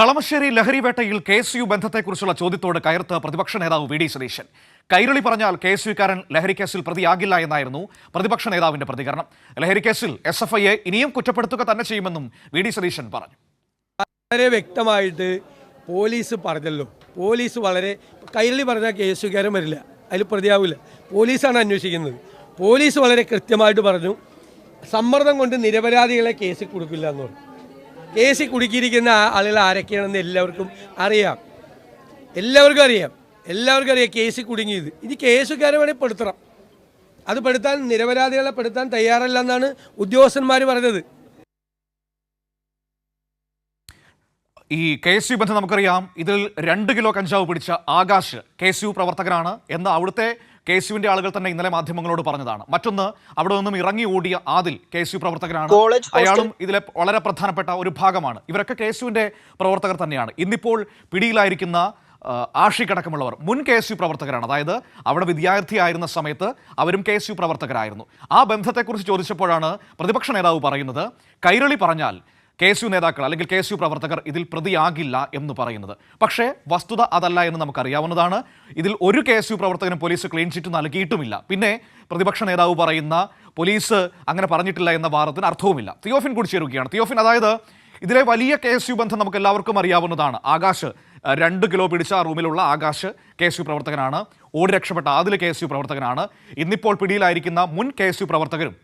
കളമശ്ശേരി ലഹരി വേട്ടയിൽ K S U ബന്ധത്തെക്കുറിച്ചുള്ള ചോദ്യത്തോട് കയർത്ത് പ്രതിപക്ഷ നേതാവ് വി ഡി സതീശൻ. കൈരളി പറഞ്ഞാൽ കെ എസ് യുക്കാരൻ ലഹരിക്കേസിൽ കേസിൽ പ്രതിയാകില്ല എന്നായിരുന്നു പ്രതിപക്ഷ നേതാവിന്റെ പ്രതികരണം. ലഹരിക്കേസിൽ കേസിൽ എസ് എഫ് ഐയെ ഇനിയും കുറ്റപ്പെടുത്തുക തന്നെ ചെയ്യുമെന്നും വി ഡി സതീശൻ പറഞ്ഞു. വളരെ വ്യക്തമായിട്ട് പോലീസ് പറഞ്ഞല്ലോ. പോലീസ് വളരെ കൈരളി പറഞ്ഞാൽ കെ എസ് യുക്കാരൻ വരില്ല. അതിൽ പ്രതിയാവില്ല. പോലീസാണ് അന്വേഷിക്കുന്നത്. പോലീസ് വളരെ കൃത്യമായിട്ട് പറഞ്ഞു സമ്മർദ്ദം കൊണ്ട് നിരപരാധികളെ കേസിൽ കൊടുക്കില്ല എന്ന് പറഞ്ഞു. കേസിൽ കുടുക്കിയിരിക്കുന്ന ആളുകൾ ആരൊക്കെയാണെന്ന് എല്ലാവർക്കും അറിയാം. എല്ലാവർക്കും അറിയാം. എല്ലാവർക്കും അറിയാം കേസിൽ കുടുങ്ങിയത്. ഇനി കേസുകാരെ വേണമെങ്കിൽ പെടുത്തണം. അത് പെടുത്താൻ നിരപരാധികളെ പെടുത്താൻ തയ്യാറല്ല എന്നാണ് ഉദ്യോഗസ്ഥന്മാർ പറഞ്ഞത്. ഈ കെ എസ് യു ബന്ധം നമുക്കറിയാം. ഇതിൽ രണ്ട് കിലോ കഞ്ചാവ് പിടിച്ച ആകാശ് കെ എസ് യു പ്രവർത്തകനാണ്. എന്ന് അവിടുത്തെ കെ എസ് യുവിന്റെ ആളുകൾ തന്നെ ഇന്നലെ മാധ്യമങ്ങളോട് പറഞ്ഞതാണ്. മറ്റൊന്ന് അവിടെ നിന്നും ഇറങ്ങി ഓടിയ ആദിൽ കെ എസ് യു പ്രവർത്തകനാണ് അയാളും ഇതിലെ വളരെ പ്രധാനപ്പെട്ട ഒരു ഭാഗമാണ്. ഇവരൊക്കെ കെ എസ് യുവിന്റെ പ്രവർത്തകർ തന്നെയാണ്. ഇന്നിപ്പോൾ പിടിയിലായിരിക്കുന്ന ആഷിക്കടക്കമുള്ളവർ മുൻ കെ എസ് യു പ്രവർത്തകരാണ്. അതായത് അവിടെ വിദ്യാർത്ഥിയായിരുന്ന സമയത്ത് അവരും കെ എസ് യു പ്രവർത്തകരായിരുന്നു. ആ ബന്ധത്തെക്കുറിച്ച് ചോദിച്ചപ്പോഴാണ് പ്രതിപക്ഷ നേതാവ് പറയുന്നത് കൈരളി പറഞ്ഞാൽ കെ എസ് യു നേതാക്കൾ അല്ലെങ്കിൽ കെ എസ് യു പ്രവർത്തകർ ഇതിൽ പ്രതിയാകില്ല എന്ന് പറയുന്നത്. പക്ഷേ വസ്തുത അതല്ല എന്ന് നമുക്കറിയാവുന്നതാണ്. ഇതിൽ ഒരു കെ എസ് യു പ്രവർത്തകനും പോലീസ് ക്ലീൻ ചിറ്റ് നൽകിയിട്ടുമില്ല. പിന്നെ പ്രതിപക്ഷ നേതാവ് പറയുന്ന പോലീസ് അങ്ങനെ പറഞ്ഞിട്ടില്ല എന്ന വാദത്തിന് അർത്ഥവുമില്ല. തിയോഫിൻ കൂടി ചേരുകയാണ് തിയോഫിൻ അതായത് ഇതിലെ വലിയ കെ എസ് യു ബന്ധം നമുക്ക് എല്ലാവർക്കും അറിയാവുന്നതാണ്. ആകാശ് രണ്ട് കിലോ പിടിച്ച റൂമിലുള്ള ആകാശ് കെ എസ് യു പ്രവർത്തകനാണ്. ഓടി രക്ഷപ്പെട്ട ആദിൽ കെ എസ് യു പ്രവർത്തകനാണ്. ഇന്നിപ്പോൾ പിടിയിലായിരിക്കുന്ന മുൻ കെ എസ് യു പ്രവർത്തകരും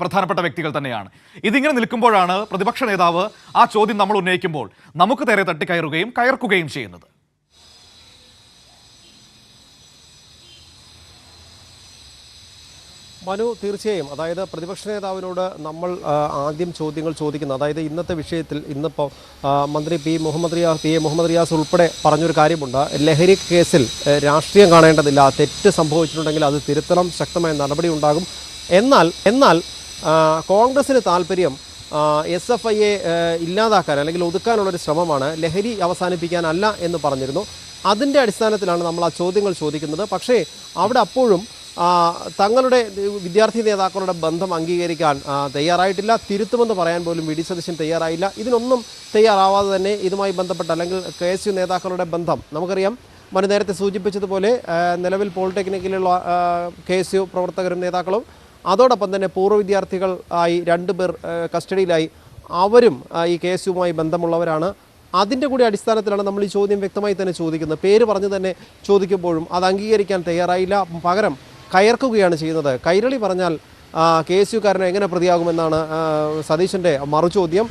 പ്രധാനപ്പെട്ട വ്യക്തികൾ തന്നെയാണ്. ഇതിങ്ങനെ നിൽക്കുമ്പോഴാണ് പ്രതിപക്ഷ നേതാവ് ആ ചോദ്യം നമ്മൾ ഉന്നയിക്കുമ്പോൾ നമുക്ക് നേരെ തട്ടിക്കയറുകയും കയർക്കുകയും ചെയ്യുന്നത്. മനു തീർച്ചയായും. അതായത് പ്രതിപക്ഷ നേതാവിനോട് നമ്മൾ ആദ്യം ചോദ്യങ്ങൾ ചോദിക്കുന്നത് അതായത് ഇന്നത്തെ വിഷയത്തിൽ ഇന്നിപ്പോൾ മന്ത്രി P. Muhammad Riyas P. A. Muhammad Riyas ഉൾപ്പെടെ പറഞ്ഞൊരു കാര്യമുണ്ട്. ലഹരി കേസിൽ രാഷ്ട്രീയം കാണേണ്ടതില്ല. തെറ്റ് സംഭവിച്ചിട്ടുണ്ടെങ്കിൽ അത് തിരുത്തണം. ശക്തമായ നടപടി ഉണ്ടാകും. എന്നാൽ എന്നാൽ കോൺഗ്രസിന് താല്പര്യം എസ് എഫ് ഐയെ ഇല്ലാതാക്കാൻ അല്ലെങ്കിൽ ഒതുക്കാനുള്ളൊരു ശ്രമമാണ് ലഹരി അവസാനിപ്പിക്കാനല്ല എന്ന് പറഞ്ഞിരുന്നു. അതിന്റെ അടിസ്ഥാനത്തിലാണ് നമ്മൾ ആ ചോദ്യങ്ങൾ ചോദിക്കുന്നത്. പക്ഷേ അവിടെ അപ്പോഴും തങ്ങളുടെ വിദ്യാർത്ഥി നേതാക്കളുടെ ബന്ധം അംഗീകരിക്കാൻ തയ്യാറായിട്ടില്ല. തിരുത്തുമെന്ന് പറയാൻ പോലും വി. ഡി. സതീശൻ തയ്യാറായില്ല. ഇതിനൊന്നും തയ്യാറാവാതെ തന്നെ ഇതുമായി ബന്ധപ്പെട്ട അല്ലെങ്കിൽ കെ എസ് യു നേതാക്കളുടെ ബന്ധം നമുക്കറിയാം. മനു നേരത്തെ സൂചിപ്പിച്ചതുപോലെ നിലവിൽ പോളിടെക്നിക്കിലുള്ള കെ എസ് യു പ്രവർത്തകരും നേതാക്കളും അതോടൊപ്പം തന്നെ പൂർവ വിദ്യാർത്ഥികൾ ആയി രണ്ടുപേർ പേർ കസ്റ്റഡിയിലായി. അവരും ഈ കേസുമായി ബന്ധമുള്ളവരാണ്. അതിന്റെ കൂടി അടിസ്ഥാനത്തിലാണ് നമ്മൾ ഈ ചോദ്യം വ്യക്തമായി തന്നെ ചോദിക്കുന്നത്. പേര് പറഞ്ഞു തന്നെ ചോദിക്കുമ്പോഴും അത് അംഗീകരിക്കാൻ തയ്യാറായില്ല. പകരം കയർക്കുകയാണ് ചെയ്യുന്നത്. കൈരളി പറഞ്ഞാൽ കെ എസ് യുക്കാരനെ എങ്ങനെ പ്രതിയാകുമെന്നാണ് സതീശന്റെ മറുചോദ്യം.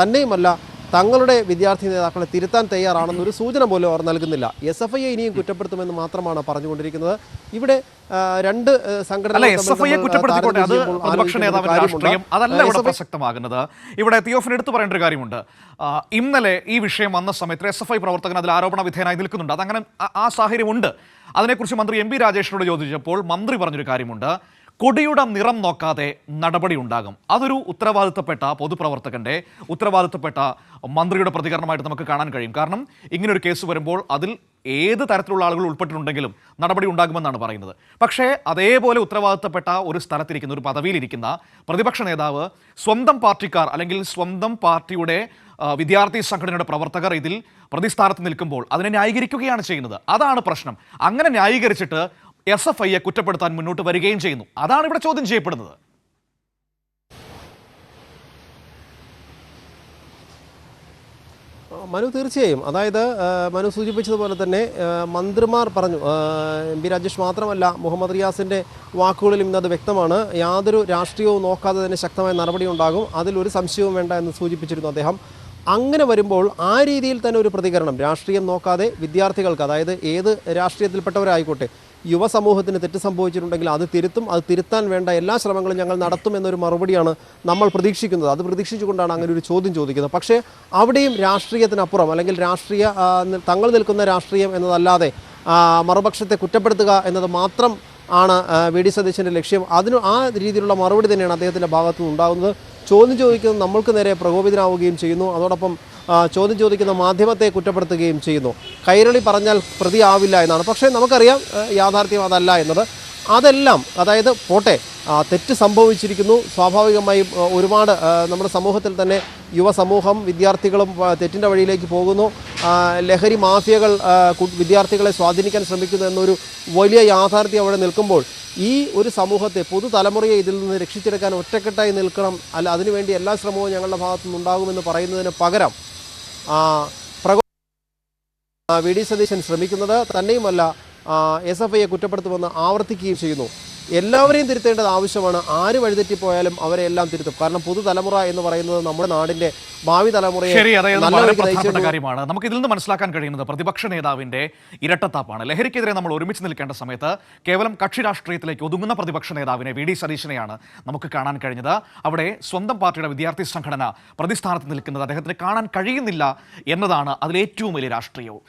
തന്നെയുമല്ല തങ്ങളുടെ വിദ്യാർത്ഥി നേതാക്കളെ തിരുത്താൻ തയ്യാറാണെന്നൊരു സൂചന പോലും അവർ നൽകുന്നില്ല. എസ് എഫ് ഐയെ ഇനിയും കുറ്റപ്പെടുത്തുമെന്ന് മാത്രമാണ് പറഞ്ഞുകൊണ്ടിരിക്കുന്നത്. ഇവിടെ രണ്ട് സംഘടന ഇവിടെ SFI പ്രസക്തമാകുന്നത്. ഇവിടെ തിയോഫിന് എടുത്തു പറയേണ്ട ഒരു കാര്യമുണ്ട്. ഇന്നലെ ഈ വിഷയം വന്ന സമയത്ത് എസ് എഫ് ഐ പ്രവർത്തകൻ അതിൽ ആരോപണ വിധേയനായി നിൽക്കുന്നുണ്ട്. അതങ്ങനെ ആ- ആ സാഹചര്യമുണ്ട്. അതിനെക്കുറിച്ച് മന്ത്രി എം പി രാജേഷിനോട് ചോദിച്ചപ്പോൾ മന്ത്രി പറഞ്ഞൊരു കാര്യമുണ്ട്. കൊടിയുടെ നിറം നോക്കാതെ നടപടി ഉണ്ടാകും. അതൊരു ഉത്തരവാദിത്തപ്പെട്ട പൊതുപ്രവർത്തകന്റെ ഉത്തരവാദിത്തപ്പെട്ട മന്ത്രിയുടെ പ്രതികരണമായിട്ട് നമുക്ക് കാണാൻ കഴിയും. കാരണം ഇങ്ങനൊരു കേസ് വരുമ്പോൾ അതിൽ ഏത് തരത്തിലുള്ള ആളുകൾ ഉൾപ്പെട്ടിട്ടുണ്ടെങ്കിലും നടപടി ഉണ്ടാകുമെന്നാണ് പറയുന്നത്. പക്ഷേ അതേപോലെ ഉത്തരവാദിത്തപ്പെട്ട ഒരു സ്ഥലത്തിരിക്കുന്ന ഒരു പദവിയിലിരിക്കുന്ന പ്രതിപക്ഷ നേതാവ് സ്വന്തം പാർട്ടിക്കാർ അല്ലെങ്കിൽ സ്വന്തം പാർട്ടിയുടെ വിദ്യാർത്ഥി സംഘടനയുടെ പ്രവർത്തകർ ഇതിൽ പ്രതിസ്ഥാനത്ത് നിൽക്കുമ്പോൾ അതിനെ ന്യായീകരിക്കുകയാണ് ചെയ്യുന്നത്. അതാണ് പ്രശ്നം. അങ്ങനെ ന്യായീകരിച്ചിട്ട് എസ് എഫ് ഐയെ കുറ്റപ്പെടുത്താൻ മുന്നോട്ട് വരികയും ചെയ്യുന്നു. അതാണ് ഇവിടെ ചോദ്യം ചെയ്യപ്പെടുന്നത്. മനു തീർച്ചയായും. അതായത് മനു സൂചിപ്പിച്ചതുപോലെ തന്നെ മന്ത്രിമാർ പറഞ്ഞു എം പി രാജേഷ് മാത്രമല്ല മുഹമ്മദ് റിയാസിന്റെ വാക്കുകളിലും ഇന്നത് വ്യക്തമാണ്. യാതൊരു രാഷ്ട്രീയവും നോക്കാതെ തന്നെ ശക്തമായ നടപടി ഉണ്ടാകും. അതിലൊരു സംശയവും വേണ്ട എന്ന് സൂചിപ്പിച്ചിരുന്നു അദ്ദേഹം. അങ്ങനെ വരുമ്പോൾ ആ രീതിയിൽ തന്നെ ഒരു പ്രതികരണം രാഷ്ട്രീയം നോക്കാതെ വിദ്യാർത്ഥികൾക്ക് അതായത് ഏത് രാഷ്ട്രീയത്തിൽപ്പെട്ടവരായിക്കോട്ടെ യുവസമൂഹത്തിന് തെറ്റ് സംഭവിച്ചിട്ടുണ്ടെങ്കിൽ അത് തിരുത്തും അത് തിരുത്താൻ വേണ്ട എല്ലാ ശ്രമങ്ങളും ഞങ്ങൾ നടത്തും എന്നൊരു മറുപടിയാണ് നമ്മൾ പ്രതീക്ഷിക്കുന്നത്. അത് പ്രതീക്ഷിച്ചുകൊണ്ടാണ് അങ്ങനെ ഒരു ചോദ്യം ചോദിക്കുന്നത്. പക്ഷേ അവിടെയും രാഷ്ട്രീയത്തിനപ്പുറം അല്ലെങ്കിൽ രാഷ്ട്രീയ തങ്ങൾ നിൽക്കുന്ന രാഷ്ട്രീയം എന്നതല്ലാതെ മറുപക്ഷത്തെ കുറ്റപ്പെടുത്തുക എന്നത് മാത്രം ആണ് വി. ഡി. സതീശന്റെ ലക്ഷ്യം. അതിന് ആ രീതിയിലുള്ള മറുപടി തന്നെയാണ് അദ്ദേഹത്തിന്റെ ഭാഗത്തു നിന്ന് ഉണ്ടാകുന്നത് ചോദ്യം ചോദിക്കുന്നത് നമ്മൾക്ക് നേരെ പ്രകോപിതനാവുകയും ചെയ്യുന്നു. അതോടൊപ്പം ചോദ്യം ചോദിക്കുന്ന മാധ്യമത്തെ കുറ്റപ്പെടുത്തുകയും ചെയ്യുന്നു. കൈരളി പറഞ്ഞാൽ പ്രതിയാവില്ല എന്നാണ്. പക്ഷേ നമുക്കറിയാം യാഥാർത്ഥ്യം അതല്ല എന്നത്. അതെല്ലാം അതായത് പോട്ടെ തെറ്റ് സംഭവിച്ചിരിക്കുന്നു. സ്വാഭാവികമായും ഒരുപാട് നമ്മുടെ സമൂഹത്തിൽ തന്നെ യുവസമൂഹം വിദ്യാർത്ഥികളും തെറ്റിന്റെ വഴിയിലേക്ക് പോകുന്നു. ലഹരി മാഫിയകൾ വിദ്യാർത്ഥികളെ സ്വാധീനിക്കാൻ ശ്രമിക്കുന്നു എന്നൊരു വലിയ യാഥാർത്ഥ്യം അവിടെ നിൽക്കുമ്പോൾ ഈ ഒരു സമൂഹത്തെ പുതുതലമുറയെ ഇതിൽ നിന്ന് രക്ഷിച്ചെടുക്കാൻ ഒറ്റക്കെട്ടായി നിൽക്കണം. അല്ല അതിനുവേണ്ടി എല്ലാ ശ്രമവും ഞങ്ങളുടെ ഭാഗത്തു നിന്നുണ്ടാകുമെന്ന് പറയുന്നതിന് പകരം പ്രകോ വി ഡി സതീശൻ ശ്രമിക്കുന്നത് തന്നെയുമല്ല എസ് എഫ് ഐയെ കുറ്റപ്പെടുത്തുമെന്ന് ആവർത്തിക്കുകയും ചെയ്യുന്നു. എല്ലാവരെയും തിരുത്തേണ്ടത് ആവശ്യമാണ്. ആര് വഴിതെറ്റിപ്പോയാലും അവരെ എല്ലാം തിരുത്തും. കാരണം പുതുതലമുറ എന്ന് പറയുന്നത് നമ്മുടെ നാടിന്റെ ഭാവി തലമുറയെ ശരി അതായത് വളരെ പ്രധാനപ്പെട്ട കാര്യമാണ്. നമുക്ക് ഇതിൽ നിന്ന് മനസ്സിലാക്കാൻ കഴിയുന്നത് പ്രതിപക്ഷ നേതാവിന്റെ ഇരട്ടത്താപ്പാണ്. ലഹരിക്കെതിരെ നമ്മൾ ഒരുമിച്ച് നിൽക്കേണ്ട സമയത്ത് കേവലം കക്ഷി രാഷ്ട്രീയത്തിലേക്ക് ഒതുങ്ങുന്ന പ്രതിപക്ഷ നേതാവിനെ വി ഡി സതീശനെയാണ് നമുക്ക് കാണാൻ കഴിഞ്ഞത്. അവിടെ സ്വന്തം പാർട്ടിയുടെ വിദ്യാർത്ഥി സംഘടന പ്രതിസ്ഥാനത്ത് നിൽക്കുന്നത് അദ്ദേഹത്തിന് കാണാൻ കഴിയുന്നില്ല എന്നതാണ് അതിലേറ്റവും വലിയ രാഷ്ട്രീയവും.